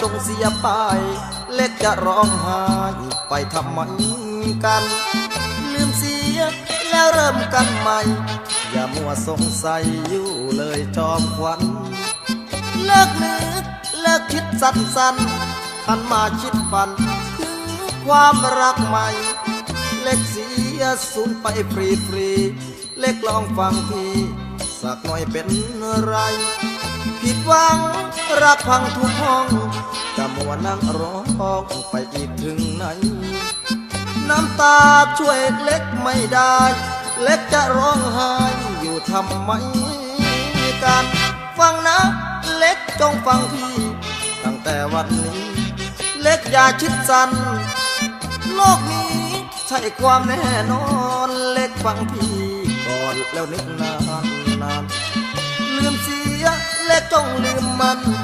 จงเสียไปเล็กจะร้องไห้ไปทำไมกัน ลืมเสียแล้วเริ่มกันใหม่ อย่ามัวสงสัยอยู่เลยจอมขวัญเลิกนึกเลิกคิดสั้นสันๆหันมาคิดฝันถึงความรักใหม่ เล็กเสียสูญไปฟรีฟรีๆเล็กลองฟังพี่สักหน่อยเป็นไร ผิดหวังรักพังทุกห้องจะมัวนั่งร้องไปอีกถึงไหน น้ำตาช่วยเล็กไม่ได้ เล็กจะร้องไห้อยู่ทำไมกัน ฟังนะเล็กจงฟังพี่ ตั้งแต่วันนี้ เล็กอย่าคิดสั้นโลกนี้ใช่ความแน่นอนเล็กฟังพี่ก่อนแล้วนึกนานนาน ลื